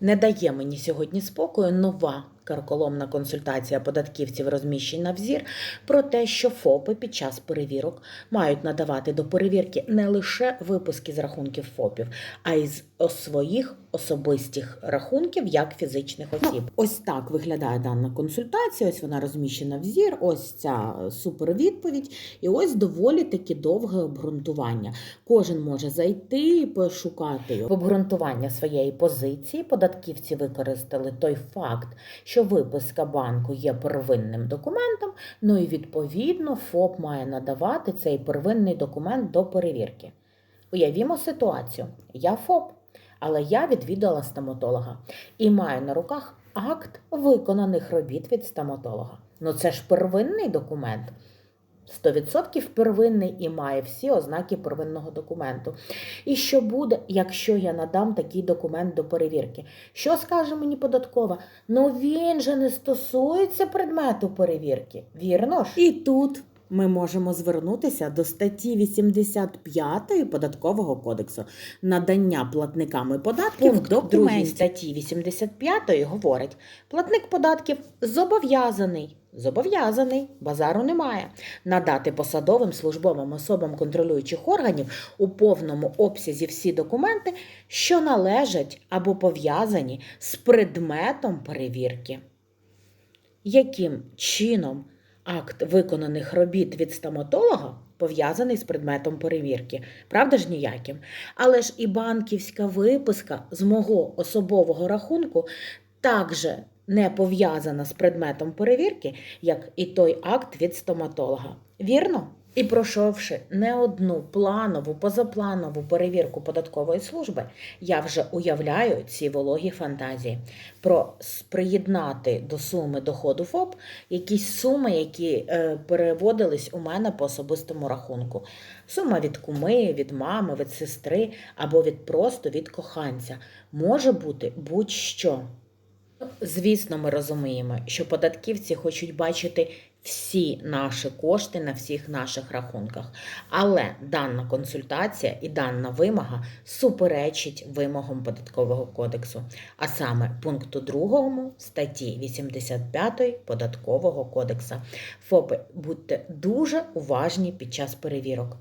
Не дає мені сьогодні спокою нова карколомна консультація податківців розміщена в ЗІР про те, що ФОПи під час перевірок мають надавати до перевірки не лише випуски з рахунків ФОПів, а й з своїх особистих рахунків як фізичних осіб. ось так виглядає дана консультація. Ось вона розміщена в ЗІР. Ось ця супервідповідь, і ось доволі таки довге обґрунтування. Кожен може зайти і пошукати. В обґрунтування своєї позиції податківці використали той факт, що виписка банку є первинним документом, ну і відповідно ФОП має надавати цей первинний документ до перевірки. Уявімо ситуацію: я ФОП, але я відвідала стоматолога і маю на руках акт виконаних робіт від стоматолога. Ну це ж первинний документ. 100% первинний і має всі ознаки первинного документу. І що буде, якщо я надам такий документ до перевірки? Що скаже мені податкова? Ну він же не стосується предмету перевірки, вірно ж? І тут ми можемо звернутися до статті 85 податкового кодексу. Надання платниками податків Пункт документів. другий статті 85 говорить: платник податків зобов'язаний. Зобов'язаний, базару немає, надати посадовим службовим особам контролюючих органів у повному обсязі всі документи, що належать або пов'язані з предметом перевірки. Яким чином акт виконаних робіт від стоматолога пов'язаний з предметом перевірки? Правда ж ніяким? Але ж і банківська виписка з мого особового рахунку також не пов'язана з предметом перевірки, як і той акт від стоматолога. Вірно? І пройшовши не одну планову, позапланову перевірку податкової служби, я вже уявляю ці вологі фантазії про приєднати до суми доходу ФОП якісь суми, які е, переводились у мене по особистому рахунку. Сума від куми, від мами, від сестри або від просто від коханця. Може бути будь-що. Звісно, ми розуміємо, що податківці хочуть бачити всі наші кошти на всіх наших рахунках. Але дана консультація і дана вимога суперечить вимогам податкового кодексу, а саме пункту 2 статті 85 податкового кодексу. ФОПи, будьте дуже уважні під час перевірок.